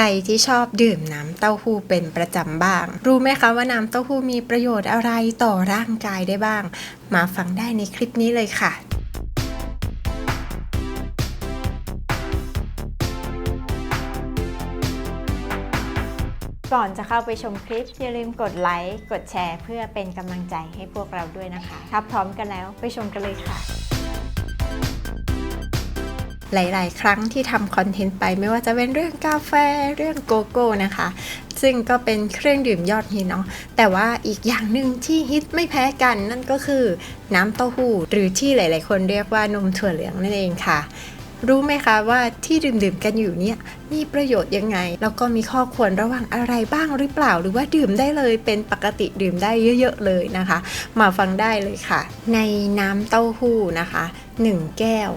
รที่ชอบดื่มน้ำเต้าหู้เป็นประจำบ้าง รู้ไหมคะว่าน้ำเต้าหู้มีประโยชน์อะไรต่อร่างกายได้บ้าง มาฟังได้ในคลิปนี้เลยค่ะก่อนจะเข้าไปชมคลิป อย่าลืมกดไลค์ กดแชร์ เพื่อเป็นกำลังใจให้พวกเราด้วยนะคะ ถ้าพร้อมกันแล้วไปชมกันเลยค่ะ หลาย ๆ ครั้งที่ทำคอนเทนต์ไป ไม่ว่าจะเป็นเรื่องกาแฟเรื่องโกโก้นะคะ ซึ่งก็เป็นเครื่องดื่มยอดฮิตเนาะแต่ว่าอีกอย่างหนึ่งที่ฮิตไม่แพ้กันนั่นก็คือน้ำเต้าหู้ หรือที่หลาย ๆ คนเรียกว่านมถั่วเหลืองนั่นเองค่ะ รู้ไหมคะว่าที่ดื่มๆกันอยู่เนี่ยมีประโยชน์ยังไง แล้วก็มีข้อควรระวังอะไรบ้างหรือเปล่า หรือว่าดื่มได้เลยเป็นปกติดื่มได้เยอะ ๆ เลยนะคะ มาฟังได้เลยค่ะ ในน้ำเต้าหู้นะคะ 1 แก้ว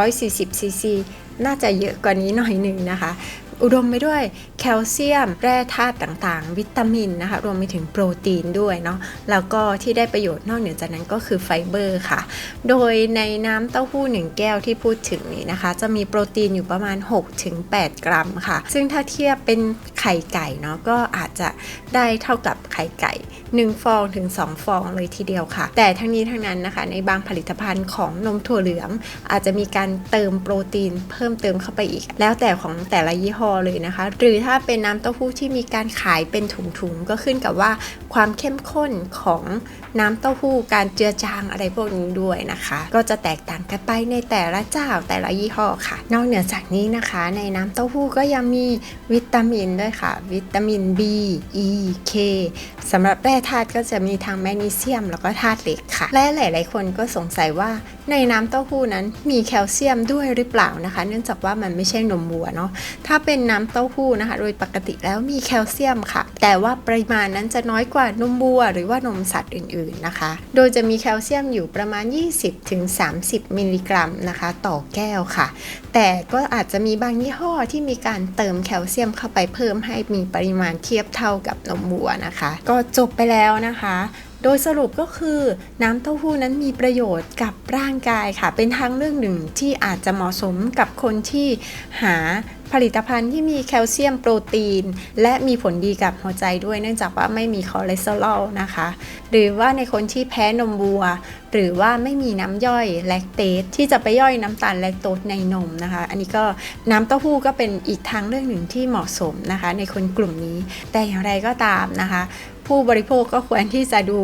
240ซีซีน่าจะเยอะกว่านี้หน่อยหนึ่งนะคะ อุดมไปด้วยแคลเซียม แร่ธาตุต่างๆ วิตามินนะคะ รวมไปถึงโปรตีนด้วยเนาะ แล้วก็ที่ได้ประโยชน์นอกเหนือจากนั้นก็คือไฟเบอร์ค่ะ โดยในน้ำเต้าหู้ 1 แก้วที่พูดถึงนี้นะคะ จะมีโปรตีนอยู่ประมาณ 6-8 กรัมค่ะ ซึ่งถ้าเทียบเป็น ไข่ไก่เนาะก็อาจจะได้เท่ากับไข่ไก่ 1 ฟองถึง 2 ฟองเลยทีเดียวค่ะ แต่ทั้งนี้ทั้งนั้นนะคะ ในบางผลิตภัณฑ์ของนมถั่วเหลือง อาจจะมีการเติมโปรตีนเพิ่มเติมเข้าไปอีก แล้วแต่ของแต่ละยี่ห้อเลยนะคะ หรือถ้าเป็นน้ำเต้าหู้ที่มีการขายเป็นถุงๆก็ขึ้นกับว่าความเข้มข้นของน้ำเต้าหู้การเจือจางอะไรพวกนี้ด้วยนะคะ ก็จะแตกต่างกันไปในแต่ละเจ้าแต่ละยี่ห้อค่ะ นอกเหนือจากนี้นะคะ ในน้ำเต้าหู้ก็ยังมีวิตามินด้วยค่ะ วิตามิน B E K สำหรับแร่ธาตุก็จะมีทั้งแมกนีเซียม แล้วก็ธาตุเหล็กค่ะ และหลาย ๆ คนก็สงสัยว่าในน้ำเต้าหู้นั้นมีแคลเซียมด้วยหรือเปล่านะคะ เนื่องจากว่ามันไม่ใช่นมวัวเนาะถ้าเป็นน้ำเต้าหู้นะคะ โดยปกติแล้วมีแคลเซียมค่ะ แต่ว่าปริมาณนั้นจะน้อยกว่านมวัว หรือว่านมสัตว์อื่นๆนะคะ โดยจะมีแคลเซียมอยู่ประมาณ 20-30 มิลลิกรัมนะคะ ต่อแก้วค่ะ แต่ก็อาจจะมีบางยี่ห้อที่มีการเติมแคลเซียมเข้าไปเพิ่มให้มีปริมาณเทียบเท่ากับนมวัวนะคะ ก็จบไปแล้วนะคะ โดยสรุปก็คือน้ำเต้าหู้นั้นมีประโยชน์กับร่างกายค่ะ เป็นทางเรื่องหนึ่งที่อาจจะเหมาะสมกับคนที่หาผลิตภัณฑ์ที่มีแคลเซียมโปรตีน และมีผลดีกับหัวใจด้วยเนื่องจากว่าไม่มีคอเลสเตอรอลนะคะ หรือว่าในคนที่แพ้นมวัว หรือว่าไม่มีน้ำย่อยแลคเตสที่จะไปย่อยน้ำตาลแลคโตสในนมนะคะ อันนี้ก็น้ำเต้าหู้ก็เป็นอีกทางเรื่องหนึ่งที่เหมาะสมนะคะ ในคนกลุ่มนี้แต่อย่างไรก็ตามนะคะ ผู้บริโภคก็ควรที่จะดู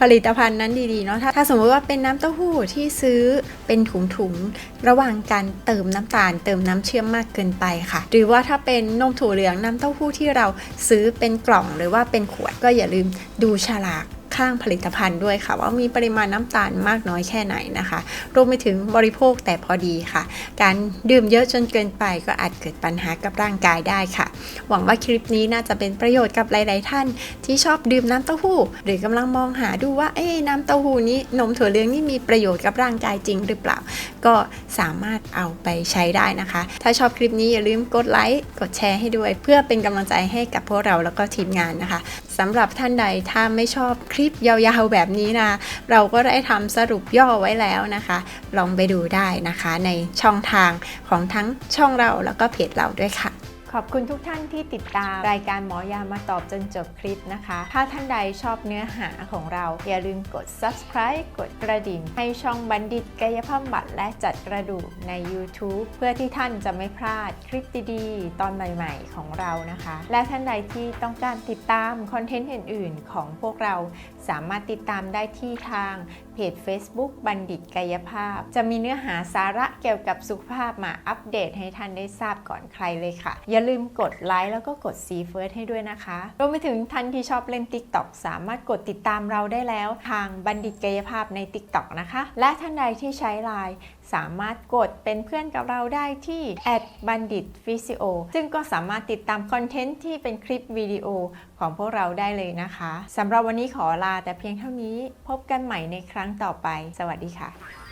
ผลิตภัณฑ์นั้นดีๆเนาะถ้าถ้าสมมติว่าเป็นน้ำเต้าหู้ที่ซื้อเป็นถุงๆระหว่างการเติมน้ำตาล เติมน้ำเชื่อมมากเกินไปค่ะ หรือว่าถ้าเป็นนมถั่วเหลืองน้ำเต้าหู้ที่เราซื้อเป็นกล่องหรือว่าเป็นขวดก็อย่าลืมดูฉลาก ข้างผลิตภัณฑ์ด้วยค่ะ ว่ามีปริมาณน้ำตาลมากน้อยแค่ไหนนะคะ รวมไปถึงบริโภคแต่พอดีค่ะ การดื่มเยอะจนเกินไปก็อาจเกิดปัญหากับร่างกายได้ค่ะ หวังว่าคลิปนี้น่าจะเป็นประโยชน์กับหลาย ๆ ท่าน ที่ชอบดื่มน้ำเต้าหู้ หรือกำลังมองหาดูว่าเอ๊น้ำเต้าหู้นี้นมถั่วเหลืองนี่มีประโยชน์กับร่างกายจริงหรือเปล่า ก็สามารถเอาไปใช้ได้นะคะ ถ้าชอบคลิปนี้อย่าลืมกดไลค์กดแชร์ให้ด้วย เพื่อเป็นกำลังใจให้กับพวกเราแล้วก็ทีมงานนะคะสำหรับท่านใดถ้าไม่ชอบคลิปยาวๆแบบนี้นะ เราก็ได้ทำสรุปย่อไว้แล้วนะคะ ลองไปดูได้นะคะในช่องทางของทั้งช่องเราแล้วก็เพจเราด้วยค่ะ ขอบคุณทุกท่านที่ติดตามรายการหมอยามาตอบจนจบคลิปนะคะ ถ้าท่านใดชอบเนื้อหาของเรา อย่าลืมกด subscribe กดกระดิ่ง ให้ช่องบัณฑิตกายภาพบำบัดและจัดกระดูกใน YouTube เพื่อที่ท่านจะไม่พลาดคลิปดีๆ ตอนใหม่ ๆ ของเรานะคะ และท่านใดที่ต้องการติดตามคอนเทนต์อื่น ๆ ของพวกเราสามารถติดตามได้ที่ทางเพจ Facebook บัณฑิตกายภาพ จะมีเนื้อหาสาระเกี่ยวกับสุขภาพมาอัปเดตให้ท่านได้ทราบก่อนใครเลยค่ะ อย่าลืมกดไลค์แล้วก็กด See First ให้ด้วยนะคะรวมไปถึงท่านที่ชอบเล่น TikTok สามารถกดติดตามเราได้แล้ว ทางบัณฑิตกายภาพใน TikTok นะคะ และท่านใดที่ใช้ Line สามารถกดเป็นเพื่อนกับเราได้ที่ @bandit physio ซึ่งก็สามารถติดตามคอนเทนต์ที่เป็นคลิปวิดีโอของพวกเราได้เลยนะคะสำหรับวันนี้ขอลาแต่เพียงเท่านี้พบกันใหม่ในครั้รั้งต่อไป สวัสดีค่ะ